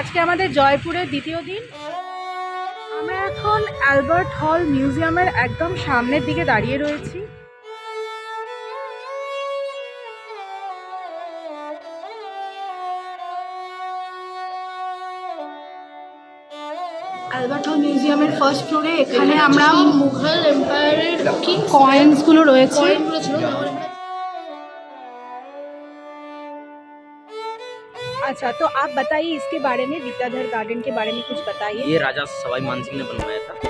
আজকে আমাদের জয়পুরের দ্বিতীয় দিন। আমরা এখন অ্যালবার্ট হল মিউজিয়ামের একদম সামনের দিকে দাঁড়িয়ে রয়েছি। অ্যালবার্ট হল মিউজিয়ামের ফার্স্ট ফ্লোরে এখানে আমরা মুঘল এম্পায়ারের কি কয়েন্সগুলো রয়েছে? अच्छा तो आप बताइए इसके बारे में, विद्याधर गार्डन के बारे में कुछ बताइए। ये राजा सवाई मान सिंह ने बनवाया था।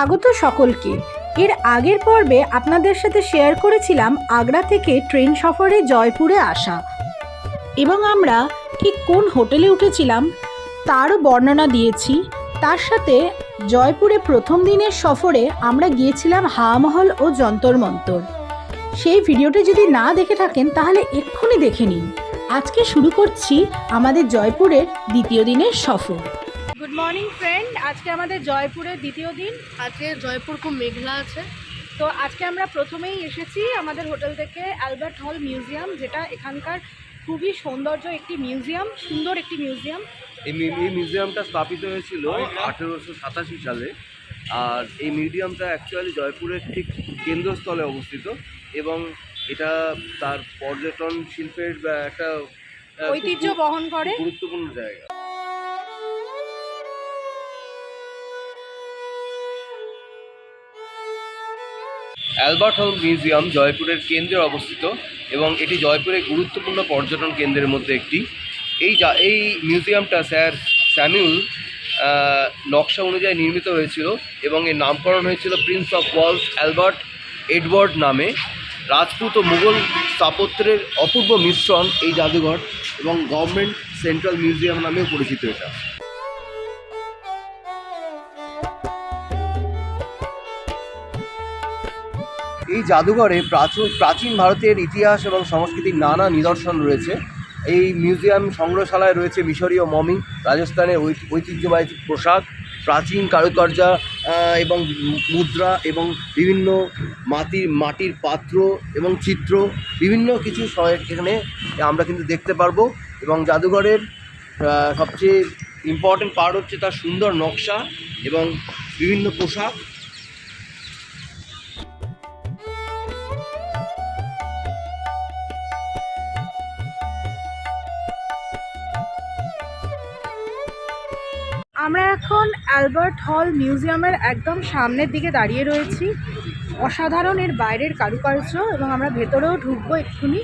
স্বাগত সকলকে। এর আগের পর্বে আপনাদের সাথে শেয়ার করেছিলাম আগ্রা থেকে ট্রেন সফরে জয়পুরে আসা। এবং আমরা ঠিক কোন হোটেলে উঠেছিলাম তারও বর্ণনা দিয়েছি। তার সাথে জয়পুরে প্রথম দিনের সফরে আমরা গিয়েছিলাম হাওয়ামহল ও যন্তর মন্তর। সেই ভিডিওটি যদি না দেখে থাকেন তাহলে এক্ষুনি দেখে নিন। আজকে শুরু করছি আমাদের জয়পুরের দ্বিতীয় দিনের সফর। গুড মর্নিং আজকে আমাদের জয়পুরের দ্বিতীয় দিন। আজকে জয়পুর খুব মেঘলা আছে। তো আজকে আমরা প্রথমেই এসেছি আমাদের হোটেল থেকে অ্যালবার্ট হল মিউজিয়াম যেটা এখানকার খুবই সৌন্দর্য একটি মিউজিয়াম সুন্দর একটি মিউজিয়াম। এই মিউজিয়ামটা স্থাপিত হয়েছিল আঠেরোশো সাতাশি সালে। আর এই মিউজিয়ামটা অ্যাকচুয়ালি জয়পুরের ঠিক কেন্দ্রস্থলে অবস্থিত এবং এটা তার পর্যটন শিল্পের বা একটা ঐতিহ্য বহন করে। গুরুত্বপূর্ণ জায়গা। অ্যালবার্ট হল মিউজিয়াম জয়পুরের কেন্দ্রে অবস্থিত এবং এটি জয়পুরের গুরুত্বপূর্ণ পর্যটন কেন্দ্রের মধ্যে একটি। এই যা এই মিউজিয়ামটা স্যার স্যামিউল নকশা অনুযায়ী নির্মিত হয়েছিল এবং এর নামকরণ হয়েছিল Prince of Wales Albert Edward নামে। রাজপুত ও মুঘল স্থাপত্যের অপূর্ব মিশ্রণ এই জাদুঘর এবং গভর্নমেন্ট সেন্ট্রাল মিউজিয়াম নামেও পরিচিত এটা। এই জাদুঘরে প্রাচীন প্রাচীন ভারতের ইতিহাস এবং সংস্কৃতির নানা নিদর্শন রয়েছে। এই মিউজিয়াম সংগ্রহশালায় রয়েছে মিশরীয় মমি, রাজস্থানের ঐতিহ্যবাহী পোশাক, প্রাচীন কারুকার্য এবং মুদ্রা এবং বিভিন্ন মাটির মাটির পাত্র এবং চিত্র, বিভিন্ন কিছু এখানে আমরা কিন্তু দেখতে পারব। এবং জাদুঘরের সবচেয়ে ইম্পর্টেন্ট পার্ট হচ্ছে তার সুন্দর নকশা এবং বিভিন্ন পোশাক। এখন অ্যালবার্ট হল মিউজিয়ামের একদম সামনের দিকে দাঁড়িয়ে রয়েছি। অসাধারণ এর বাইরের কারুকার্য এবং আমরা ভেতরেও ঢুকবো এক্ষুনি।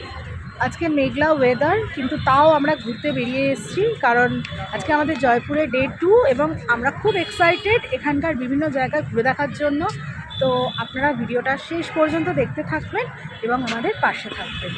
আজকে মেঘলা ওয়েদার কিন্তু তাও আমরা ঘুরতে বেরিয়ে এসেছি কারণ আজকে আমাদের জয়পুরে ডে টু এবং আমরা খুব এক্সাইটেড এখানকার বিভিন্ন জায়গা ঘুরে দেখার জন্য। তো আপনারা ভিডিওটা শেষ পর্যন্ত দেখতে থাকবেন এবং আমাদের পাশে থাকবেন।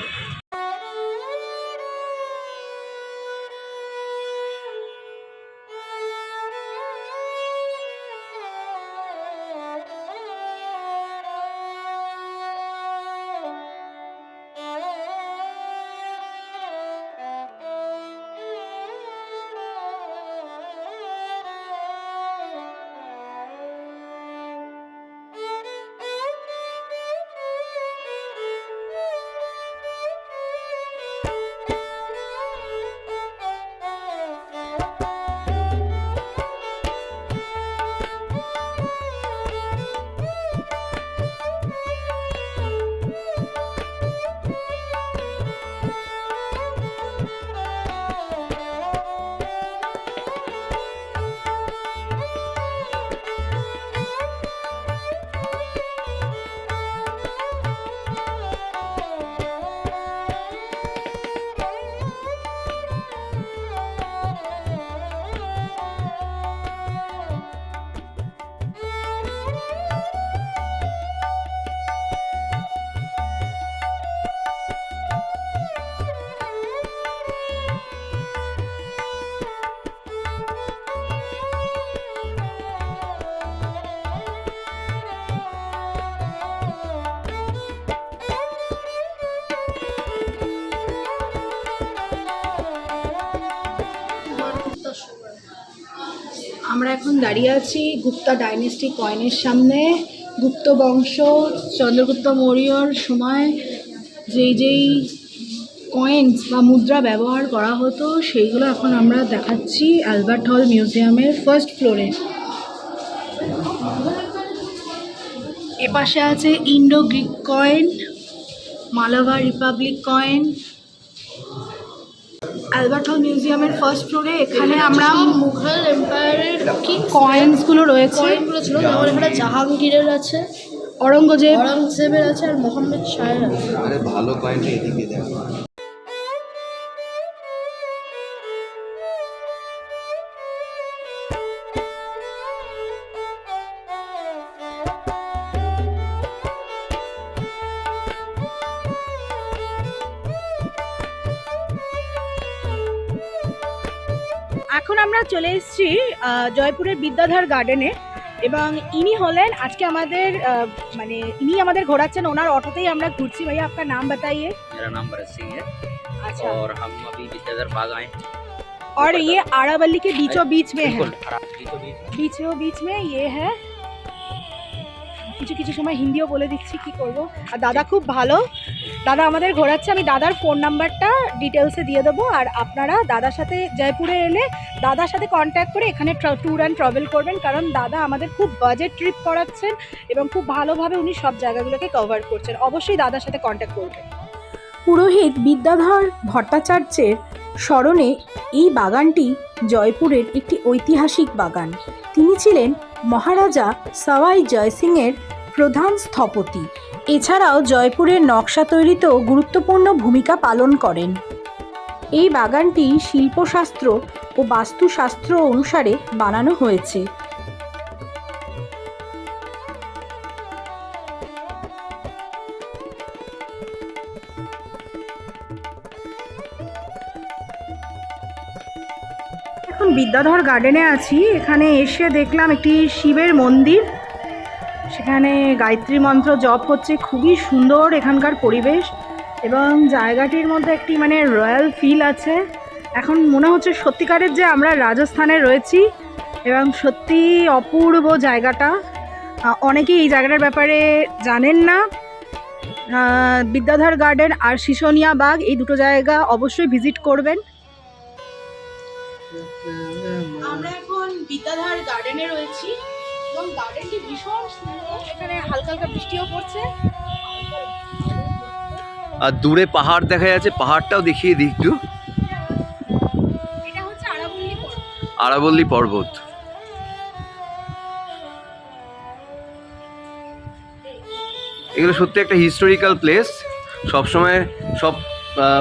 দাঁড়িয়ে আছি গুপ্তা ডাইনেস্টি কয়েনের সামনে। গুপ্ত বংশ, চন্দ্রগুপ্ত মৌর্যর সময় যেই যেই কয়েন্স বা মুদ্রা ব্যবহার করা হতো, সেইগুলো এখন আমরা দেখাচ্ছি অ্যালবার্ট হল মিউজিয়ামের ফার্স্ট ফ্লোরে এপাশে আছে Indo Greek coin Malava republic coin Albert hall মিউজিয়ামের ফার্স্ট ফ্লোরে এখানে আমরা মুঘল এম্পায়ারের কি কয়েন্সগুলো রয়েছে? কয়েনগুলো ছিল যেমন এখানে জাহাঙ্গীরের আছে অরঙ্গজেব অরঙ্গজেবের আছে আর মোহাম্মদ শাহের আছে। আরে ভালো কয়েনটা এদিকে দেখো। এখন আমরা চলে এসেছি আহ, জয়পুরের বিদ্যাধর গার্ডেনে এবং ইনি হলেন আজকে আমাদের আহ, মানে ইনি আমাদের ঘোরাচ্ছেন ওনার অটোতেই আমরা ঘুরছি ভাইয়া আপনার নাম बताइए मेरा नाम भरत सिंह है अच्छा और हम अभी विद्याधर बाग आए हैं और ये आरावली के बीचों बीच में है बिल्कुल खराब बीचों बीच बीचों बीच में ये है কিছু কিছু সময় হিন্দিও বলে দিচ্ছি, কি করব? আর দাদা খুব ভালো। দাদা আমাদের ঘোরাচ্ছে, আমি দাদার ফোন নাম্বারটা ডিটেলসে দিয়ে দেবো। আর আপনারা দাদার সাথে জয়পুরে এলে দাদার সাথে কন্ট্যাক্ট করে এখানে ট্যুর অ্যান্ড ট্রাভেল করবেন। কারণ দাদা আমাদের খুব বাজেট ট্রিপ করাচ্ছেন এবং খুব ভালোভাবে উনি সব জায়গাগুলোকে কভার করছেন। অবশ্যই দাদার সাথে কন্ট্যাক্ট করবেন। পুরোহিত বিদ্যাধর ভট্টাচার্যের স্মরণে এই বাগানটি জয়পুরের একটি ঐতিহাসিক বাগান। তিনি ছিলেন মহারাজা সওয়াই জয়সিংয়ের প্রধান স্থপতি। এছাড়াও জয়পুরের নকশা তৈরিতেও গুরুত্বপূর্ণ ভূমিকা পালন করেন। এই বাগানটি শিল্পশাস্ত্র ও বাস্তুশাস্ত্র অনুসারে বানানো হয়েছে। এখন বিদ্যাধর গার্ডেনে আছি। এখানে এসে দেখলাম একটি শিবের মন্দির। সেখানে গায়ত্রী মন্ত্র জপ হচ্ছে। খুবই সুন্দর এখানকার পরিবেশ এবং জায়গাটির মধ্যে একটি মানে রয়্যাল ফিল আছে। এখন মনে হচ্ছে সত্যিকারের যে আমরা রাজস্থানে রয়েছি এবং সত্যি অপূর্ব জায়গাটা। অনেকেই এই জায়গাটার ব্যাপারে জানেন না। বিদ্যাধর গার্ডেন আর শিশোনিয়া বাগ, এই দুটো জায়গা অবশ্যই ভিজিট করবেন। আমরা এখন বিদ্যাধর গার্ডেনে রয়েছি। এবং গার্ডেনটি ভীষণ সুন্দর। এখানে হালকা হালকা বৃষ্টিও পড়ছে। আর দূরে পাহাড় দেখা যাচ্ছে পাহাড়টাও দেখিয়ে দিই একটু। আরাবল্লী পর্বত। এগুলো সত্যি একটা হিস্টোরিক্যাল প্লেস সবসময় সব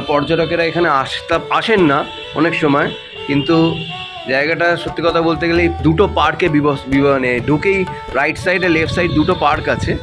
পর্যটকেরা এখানে আসতা আসেন না অনেক সময়। কিন্তু জায়গাটা সত্যি কথা বলতে গেলে দুটো পার্কে বিব- মানে ঢুকেই রাইট সাইড আর লেফট সাইড দুটো পার্ক আছে।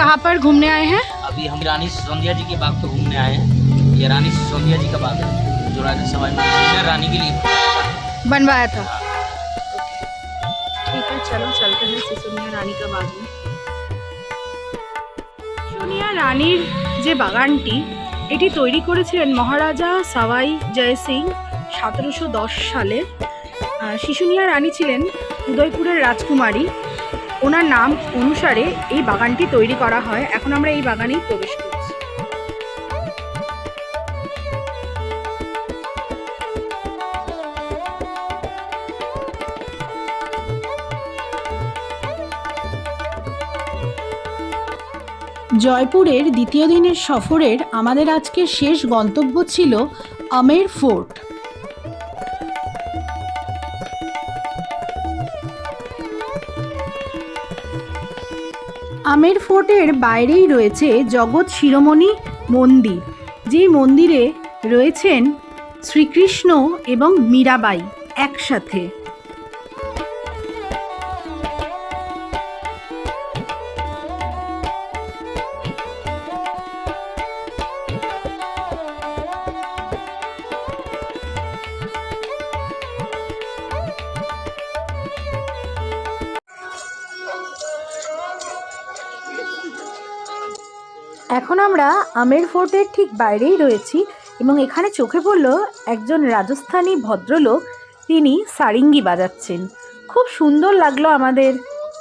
कहाँ पर घूमने आए हैं अभी हम रानी सिसोदिया जी के बाग पे घूमने आए हैं ये रानी सिसोदिया जी का बाग है जो राजा सवाई मानसिंह ने रानी के लिए बनवाया था ठीक है चलो चलते हैं सिसोनिया रानी का बाग में সিসোনিয়া রানীর যে বাগানটি এটি তৈরি করেছিলেন মহারাজা সাওয়াই জয় সিং সতেরোশো দশ সালে আহ, শিশুনিয়া রানী ছিলেন উদয়পুরের রাজকুমারী ওনার নাম অনুসারে এই বাগানটি তৈরি করা হয়। এখন আমরা এই বাগানেই প্রবেশ করছি। জয়পুরের দ্বিতীয় দিনের সফরের আমাদের আজকের শেষ গন্তব্য ছিল আমের ফোর্ট। আমের ফোর্টের বাইরেই রয়েছে জগৎ শিরোমণি মন্দির যেই মন্দিরে রয়েছেন শ্রীকৃষ্ণ এবং মীরাবাই একসাথে। এখন আমরা আমের ফোর্টের ঠিক বাইরেই রয়েছি এবং এখানে চোখে পড়ল একজন রাজস্থানী ভদ্রলোক। তিনি সারিঙ্গি বাজাচ্ছেন। খুব সুন্দর লাগল আমাদের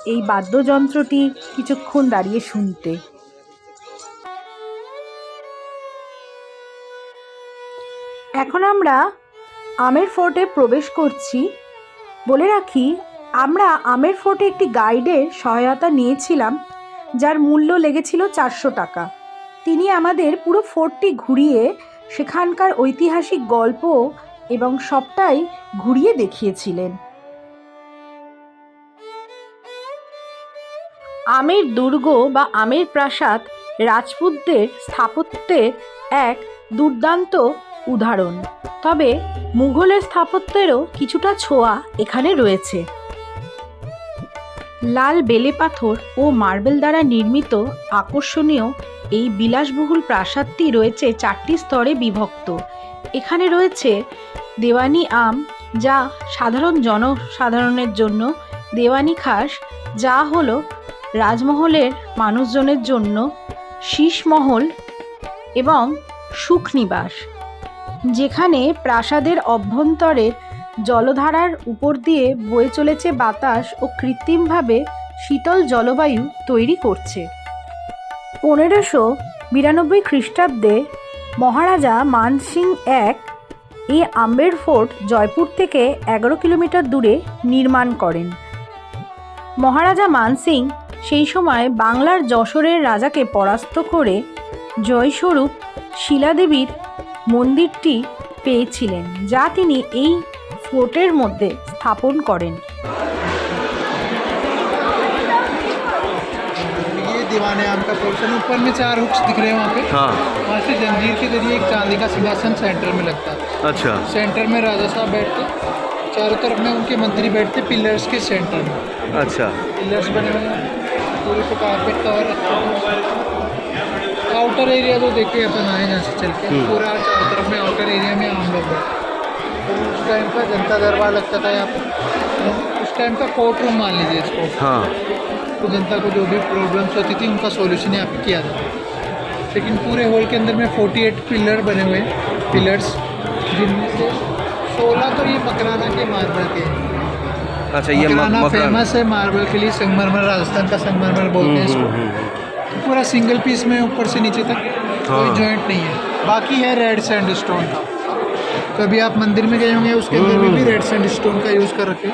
এই বাদ্যযন্ত্রটি কিছুক্ষণ দাঁড়িয়ে শুনতে। এখন আমরা আমের ফোর্টে প্রবেশ করছি। বলে রাখি, আমরা আমের ফোর্টে একটি গাইডের সহায়তা নিয়েছিলাম, যার মূল্য লেগেছিল চারশো টাকা। তিনি আমাদের পুরো ফোর্টটি ঘুরিয়ে সেখানকার ঐতিহাসিক গল্প এবং সবটাই ঘুরিয়ে দেখিয়েছিলেন। আমের দুর্গ বা আমের প্রাসাদ রাজপুতদের স্থাপত্যের এক দুর্দান্ত উদাহরণ। তবে মুঘলের স্থাপত্যেরও কিছুটা ছোঁয়া এখানে রয়েছে। লাল বেলে পাথর ও মার্বেল দ্বারা নির্মিত আকর্ষণীয় এই বিলাসবহুল প্রাসাদটি রয়েছে চারটি স্তরে বিভক্ত। এখানে রয়েছে দেওয়ানি আম, যা সাধারণ জনসাধারণের জন্য, দেওয়ানি খাস, যা হলো রাজমহলের মানুষজনের জন্য শীষমহল এবং সুখনিবাস। যেখানে প্রাসাদের অভ্যন্তরের জলধারার উপর দিয়ে বয়ে চলেছে বাতাস ও কৃত্রিমভাবে শীতল জলবায়ু তৈরি করছে। পনেরোশো বিরানব্বই খ্রিস্টাব্দে মহারাজা মানসিং এক এই আম্বের ফোর্ট জয়পুর থেকে এগারো কিলোমিটার দূরে নির্মাণ করেন। মহারাজা মানসিং সেই সময় বাংলার যশোরের রাজাকে পরাস্ত করে জয়স্বরূপ শিলাদেবীর মন্দিরটি পেয়েছিলেন, যা তিনি এই ফোর্টের মধ্যে স্থাপন করেন ये दीवाने आम का पोर्शन ऊपर में चार हुक्स दिख रहे हैं वहाँ पे हाँ वहाँ से जंजीर के जरिए एक चांदी का सिंहासन सेंटर में लगता है अच्छा सेंटर में राजा साहब बैठते चारों तरफ में उनके मंत्री बैठते पिलर्स के सेंटर में अच्छा पिलर्स बने हुए हैं पूरे पे कारपेट कवर आउटर एरिया तो देखिए अपन आए यहाँ से चल के पूरा चारों तरफ में आउटर एरिया में आम लोग बैठे तो उस टाइम का जनता दरबार लगता था यहाँ पर उस टाइम का कोर्ट रूम मान लीजिए इसको। हाँ। तो जनता को जो भी प्रॉब्लम्स होती थी उनका सॉल्यूशन यहाँ पे किया जाता था। लेकिन पूरे हॉल के अंदर में 48 पिलर बने हुए हैं। पिलर्स जिनमें से 16 तो ये मकराना के मार्बल के हैं। अच्छा ये मकराना फ़ेमस है मार्बल के लिए संगमरमर राजस्थान का संगमरमर बोलते हैं इसको। पूरा सिंगल पीस में ऊपर से नीचे तक हाँ। कोई जॉइंट नहीं है। बाकी है रेड सैंड स्टोन का तो अभी आप मंदिर में गए होंगे उसके अंदर भी, भी रेड सैंड स्टोन का यूज़ कर रखे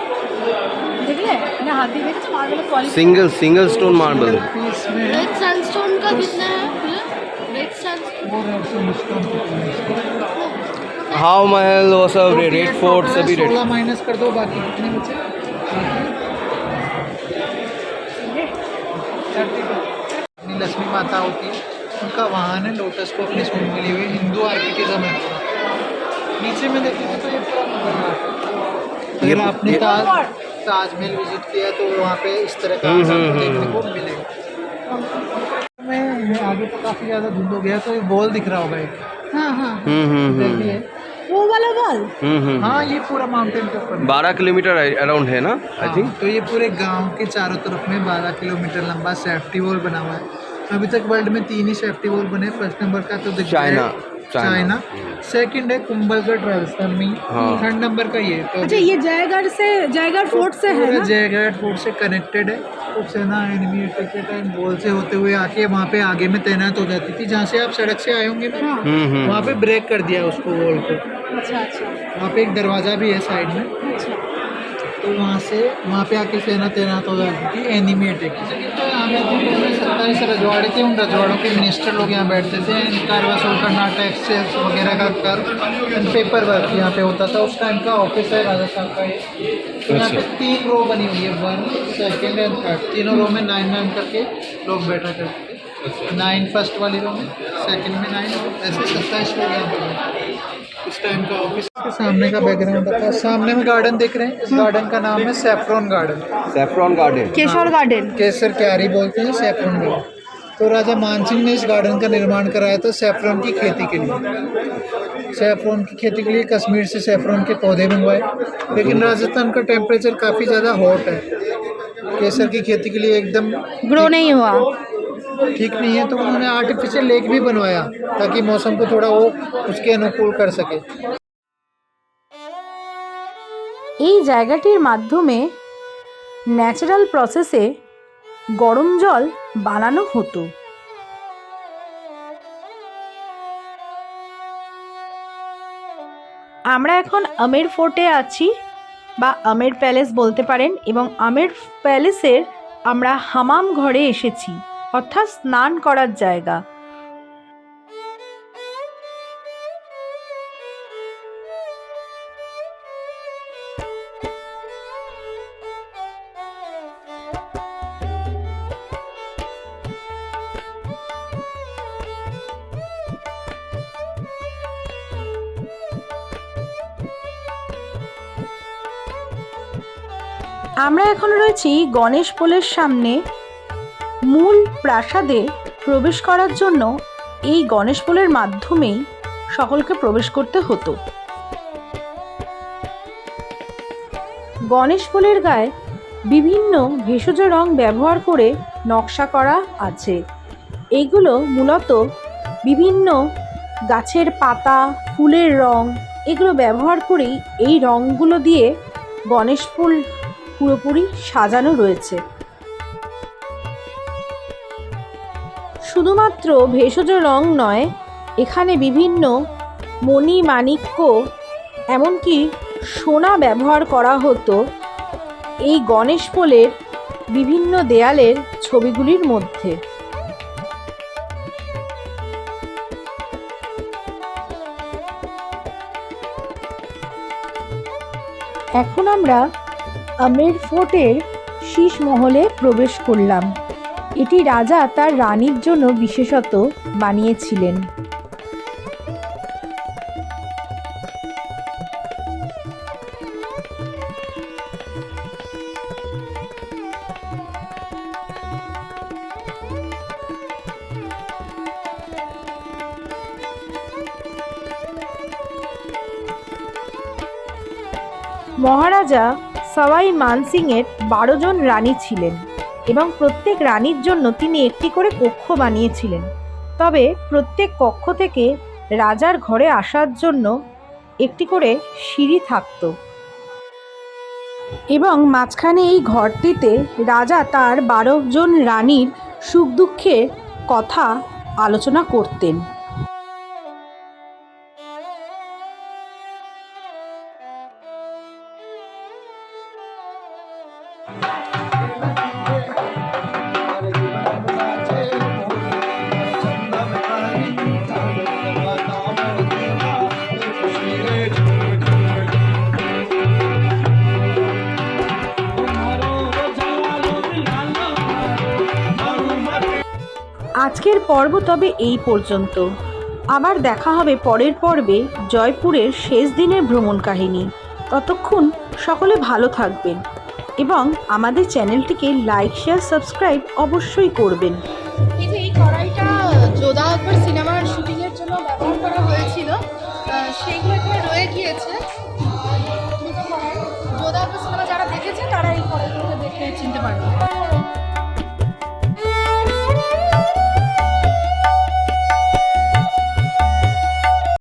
सिंगल सिंगल स्टोन मार्बल हाउ महल वो सब रेड फोर्ट सभी रेड माइनस कर दो बाकी कितने बचे? लक्ष्मी माता होती है। उनका वाहन है लोटस को अपने सूट मिली हुई हिंदू आर्टिटिज्म है नीचे में देखेंगे तो ये आपने ताज ताजमहल विज़िट किया तो वहाँ पे इस तरह का हम्म, हम्म, देखने हम्म। को मिलेगा। मैं आगे तो काफ़ी ज़्यादा धुंध हो गया तो बॉल दिख रहा होगा एक। हाँ, हाँ। वो वाला बॉल हाँ ये पूरा माउंटेन के ऊपर बारह किलोमीटर अराउंड है ना आई थिंक हाँ, तो ये पूरे गाँव के चारों तरफ़ में बारह किलोमीटर लंबा सेफ्टी वॉल बना हुआ है। अभी तक वर्ल्ड में तीन ही सेफ्टी वॉल बने फ़र्स्ट नंबर का तो चाइना चाइना। सेकंड है कुंभलगढ़ राजस्थान में हाँ। थर्ड नंबर का ये तो अच्छा ये जयगढ़ से जयगढ़ फोर्ट से है ना? जयगढ़ फोर्ट से कनेक्टेड है। तो सेना एनिमी टिकट एंड बॉल से होते हुए आके वहाँ पे आगे में तैनात हो जाती थी। जहाँ से आप सड़क से आए होंगे ना हम्म हम्म। वहाँ पे ब्रेक कर दिया उसको वॉल को। अच्छा अच्छा। वहाँ पे एक दरवाज़ा भी है साइड में। अच्छा। तो वहाँ से वहाँ पे आके सेना तैनात हो जाती थी एनिमी अटैक की। यहाँ पे सत्ताईस रजवाड़े थे उन रजवाड़ों के मिनिस्टर लोग यहाँ बैठते थे। कर वसूल करना टैक्स वगैरह का कर पेपर वर्क यहाँ पे होता था। उस टाइम का ऑफ़िस है राजा साहब का ये। तो यहाँ पे तीन रो बनी हुई है। वन सेकेंड एंड थर्ड तीनों रो में नाइन नाइन करके लोग बैठा करते थे। नाइन फ़र्स्ट वाली रो में सेकेंड में नाइन ऐसे सत्ताईस लोग यहाँ पे। बैठे थे। उस टाइम का ऑफ़िस के सामने का बैकग्राउंड था सामने में गार्डन देख रहे हैं? इस गार्डन का नाम है saffron garden saffron garden Keshar garden Kesar Kyari बोलते हैं सेफ्रॉन गार्डन तो राजा मानसिंह ने इस गार्डन का निर्माण कराया था सेफ्रॉन की खेती के लिए। सेफ्रॉन की खेती के लिए कश्मीर से सेफ्रॉन के पौधे मंगवाए। लेकिन राजस्थान का टेम्परेचर काफ़ी ज़्यादा हॉट है। केसर की खेती के लिए एकदम ग्रो नहीं हुआ। ठीक नहीं है तो उन्होंने आर्टिफिशियल लेक भी बनवाया ताकि मौसम को थोड़ा वो उसके अनुकूल कर सके এই জায়গাটির মাধ্যমে ন্যাচারাল প্রসেসে গরম জল বানানো হতো আমরা এখন আমের ফোর্টে আছি বা আমের প্যালেস বলতে পারেন এবং আমের প্যালেসের আমরা হামাম ঘরে এসেছি অর্থাৎ স্নান করার জায়গা। আমরা এখন রয়েছি গণেশ পোলের সামনে। মূল প্রাসাদে প্রবেশ করার জন্য এই গণেশ পোলের মাধ্যমেই সকলকে প্রবেশ করতে হতো। গণেশ পোলের গায়ে বিভিন্ন ভেষজ রং ব্যবহার করে নকশা করা আছে। এগুলো মূলত বিভিন্ন গাছের পাতা, ফুলের রং, এগুলো ব্যবহার করেই এই রঙগুলো দিয়ে গণেশ ফুল পুরোপুরি সাজানো রয়েছে। শুধুমাত্র ভেষজ রং নয়, এখানে বিভিন্ন মণি মাণিক্য এমনকি সোনা ব্যবহার করা হতো এই গণেশ পোলের বিভিন্ন দেয়ালের ছবিগুলির মধ্যে। এখন আমরা আমের ফোর্টের শীষ মহলে প্রবেশ করলাম। এটি রাজা তার রানীর জন্য বিশেষত বানিয়েছিলেন। মহারাজা সওয়াই মানসিংয়ের বারো জন রানী ছিলেন। এবং প্রত্যেক রানীর জন্য তিনি একটি করে কক্ষ বানিয়েছিলেন। তবে প্রত্যেক কক্ষ থেকে রাজার ঘরে আসার জন্য একটি করে সিঁড়ি থাকত। এবং মাঝখানে এই ঘরটিতে রাজা তার বারো জন রানীর সুখ দুঃখের কথা আলোচনা করতেন। আজকের পর্ব তবে এই পর্যন্ত। আবার দেখা হবে পরের পর্বে জয়পুরের শেষ দিনের ভ্রমণ কাহিনী। ততক্ষণ সকলে ভালো থাকবেন এবং আমাদের চ্যানেলটিকে লাইক, শেয়ার, সাবস্ক্রাইব অবশ্যই করবেন। চিনতে পারবে।